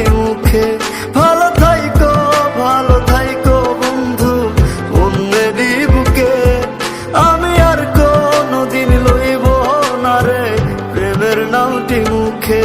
নামটি মুখে। ভালো থাইকো ভালো থাইকো বন্ধু অন্যেরই বুকে আমি আর কোনদিন লইব না রে, প্রেমের নামটি মুখে।